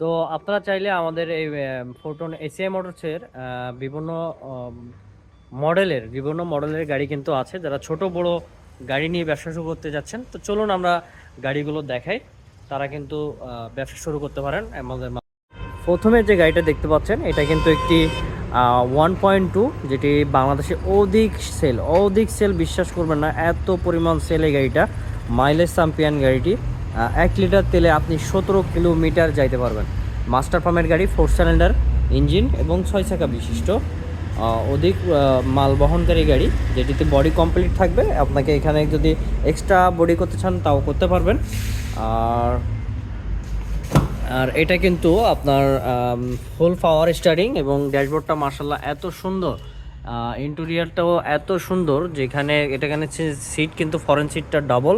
তো আপনারা চাইলে আমাদের এই ফোরটন এসিআই মোটরসের বিভিন্ন মডেলের বিভিন্ন মডেলের গাড়ি কিন্তু আছে। যারা ছোট, বড় গাড়ি নিয়ে ব্যবসা শুরু করতে যাচ্ছেন, তো চলুন আমরা গাড়িগুলো দেখাই। তারা কিন্তু ব্যবসা শুরু করতে পারেন আমাদের প্রথমে যে গাড়িটা দেখতে পাচ্ছেন, এটা কিন্তু একটি ওয়ান পয়েন্ট টু যেটি বাংলাদেশে অধিক সেল অধিক সেল বিশ্বাস করবেন না, এত পরিমাণ সেল এই গাড়িটা মাইলেজ চ্যাম্পিয়ন গাড়িটি। এক লিটার তেলে আপনি সতেরো কিলোমিটার যাইতে পারবেন। মাস্টার ফার্মের গাড়ি, ফোর সিলিন্ডার, ইঞ্জিন এবং ছয় চাকা বিশিষ্ট। অধিক মাল বহনকারী গাড়ি, যেটিতে বডি কমপ্লিট থাকবে। আপনাকে এখানে যদি এক্সট্রা বডি করতে চান, তাও করতে পারবেন। আর আর এটা কিন্তু আপনার ফুল পাওয়ার স্টারিং এবং ড্যাশবোর্ডটা মার্শাল্লাহ এত সুন্দর। ইন্টেরিয়ারটাও এত সুন্দর, যেখানে এটা এটাখানে সিট কিন্তু ফরেন সিটটা ডাবল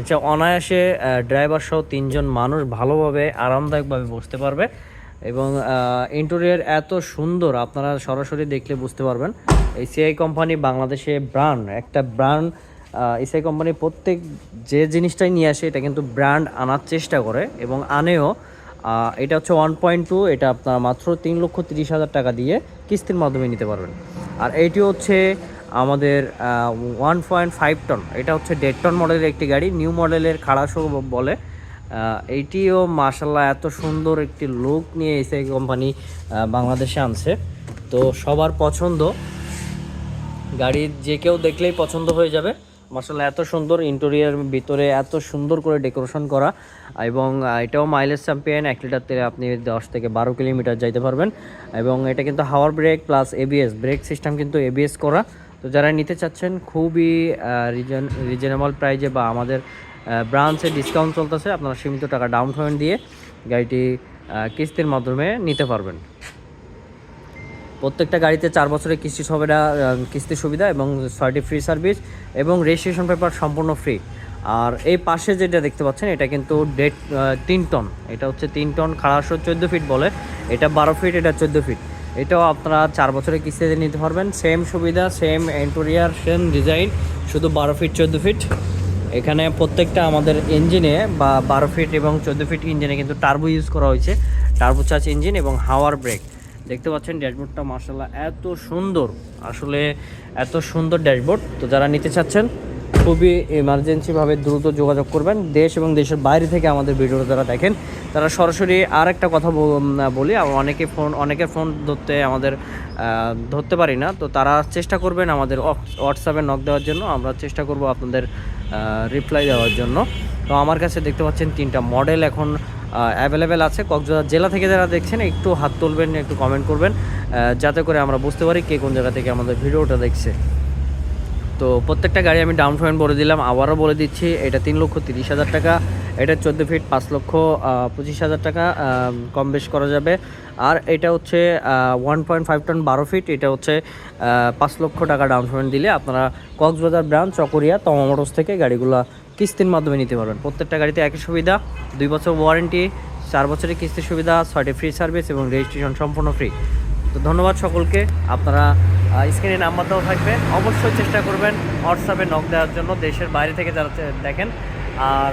এটা অনায়াসে ড্রাইভার সহ তিনজন মানুষ ভালোভাবে, আরামদায়কভাবে বসতে পারবে এবং ইন্টেরিয়ার এত সুন্দর, আপনারা সরাসরি দেখলে বুঝতে পারবেন। এই সিআই কোম্পানি বাংলাদেশে ব্র্যান্ড একটা ব্র্যান্ড এসআই কোম্পানি প্রত্যেক যে জিনিসটাই নিয়ে আসে, এটা কিন্তু ব্র্যান্ড আনার চেষ্টা করে এবং আনেও। এটা হচ্ছে ওয়ান পয়েন্ট টু এটা আপনার মাত্র তিন লক্ষ তিরিশ হাজার টাকা দিয়ে কিস্তির মাধ্যমে নিতে পারবেন। আর এইটি হচ্ছে আমাদের ওয়ান পয়েন্ট ফাইভ টন এটা হচ্ছে দেড় টন মডেলের একটি গাড়ি নিউ মডেলের খাড়াশো বলে। এইটিও মার্শাল্লাহ এত সুন্দর একটি লুক নিয়ে এসে কোম্পানি বাংলাদেশে আনছে। তো সবার পছন্দ। গাড়ির যে কেউ দেখলেই পছন্দ হয়ে যাবে। মার্শাল্লাহ এত সুন্দর ইন্টেরিয়ার ভিতরে এত সুন্দর করে ডেকোরেশন করা। এবং এটাও মাইলেজ চ্যাম্পিয়ন এক লিটার তেলে আপনি দশ থেকে বারো কিলোমিটার যাইতে পারবেন। এবং এটা কিন্তু হাওয়ার brake plus ABS brake system কিন্তু এবিএস করা। তো যারা নিতে চাচ্ছেন খুবই রিজন রিজনেবল প্রাইজে বা আমাদের ব্রাঞ্চে ডিসকাউন্ট চলতেছে আপনারা সীমিত টাকা ডাউন পেমেন্ট দিয়ে গাড়িটি কিস্তির মাধ্যমে নিতে পারবেন। প্রত্যেকটা গাড়িতে চার বছরের কিস্তি আহ, কিস্তির সুবিধা এবং ছয়টি ফ্রি সার্ভিস এবং রেজিস্ট্রেশন পেপার সম্পূর্ণ ফ্রি আর এই পাশে যেটা দেখতে পাচ্ছেন এটা কিন্তু ডেট তিন টন এটা হচ্ছে তিন টন খাড়াশো চোদ্দ ফিট বলে। এটা বারো ফিট এটা চোদ্দ ফিট এটাও আপনারা চার বছরের কিস্তিতে নিতে পারবেন। সেম সুবিধা সেম এন্টোরিয়ার সেম ডিজাইন শুধু বারো ফিট চোদ্দ ফিট এখানে প্রত্যেকটা আমাদের ইঞ্জিনে বা বারো ফিট এবং চোদ্দ ফিট ইঞ্জিনে কিন্তু টার্বো ইউজ করা হয়েছে। টার্বো চার্জ ইঞ্জিন এবং হাওয়ার ব্রেক দেখতে পাচ্ছেন ড্যাশবোর্ডটা মার্শাল্লাহ এত সুন্দর। আসলে এত সুন্দর ড্যাশবোর্ড। তো যারা নিতে চাচ্ছেন খুবই এমার্জেন্সিভাবে দ্রুত যোগাযোগ করবেন। দেশ এবং দেশের বাইরে থেকে আমাদের ভিডিওটা যারা দেখেন, তারা সরাসরি আর একটা কথা বলি অনেকে ফোন, অনেকের ফোন ধরতে আমাদের ধরতে পারি না। তো তারা চেষ্টা করবেন আমাদের হোয়াটসঅ্যাপে নক দেওয়ার জন্য। আমরা চেষ্টা করব আপনাদের রিপ্লাই দেওয়ার জন্য। তো আমার কাছে দেখতে পাচ্ছেন তিনটা মডেল এখন অ্যাভেলেবেল আছে। কক্সবাজার জেলা থেকে যারা দেখছেন, একটু হাত তুলবেন, একটু কমেন্ট করবেন যাতে করে আমরা বুঝতে পারি কে কোন জায়গা থেকে আমাদের ভিডিওটা দেখছে। তো প্রত্যেকটা গাড়ি আমি ডাউন পেমেন্ট বলে দিলাম, আবারও বলে দিচ্ছি, এটা তিন লক্ষ তিরিশ হাজার টাকা, এটা চোদ্দ ফিট পাঁচ লক্ষ পঁচিশ হাজার টাকা কম বেশ করা যাবে। আর এটা হচ্ছে ওয়ান পয়েন্ট ফাইভ টন বারো ফিট এটা হচ্ছে পাঁচ লক্ষ টাকা ডাউন পেমেন্ট দিলে আপনারা কক্সবাজার ব্রাঞ্চ চকরিয়া তমা মোটরস থেকে গাড়িগুলো কিস্তির মাধ্যমে নিতে পারবেন। প্রত্যেকটা গাড়িতে একই সুবিধা, দুই বছর ওয়ারেন্টি চার বছরের কিস্তির সুবিধা, ছয়টি ফ্রি সার্ভিস এবং রেজিস্ট্রেশন সম্পূর্ণ ফ্রি তো ধন্যবাদ সকলকে, আপনারা স্ক্রিনে নাম্বার দেওয়া থাকবে। অবশ্যই চেষ্টা করবেন হোয়াটসঅ্যাপে নক দেওয়ার জন্য। দেশের বাইরে থেকে যারা দেখেন, আর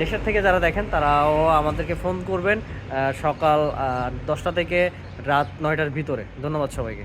দেশের থেকে যারা দেখেন, তারাও আমাদেরকে ফোন করবেন সকাল দশটা থেকে রাত নয়টার ভিতরে। ধন্যবাদ সবাইকে।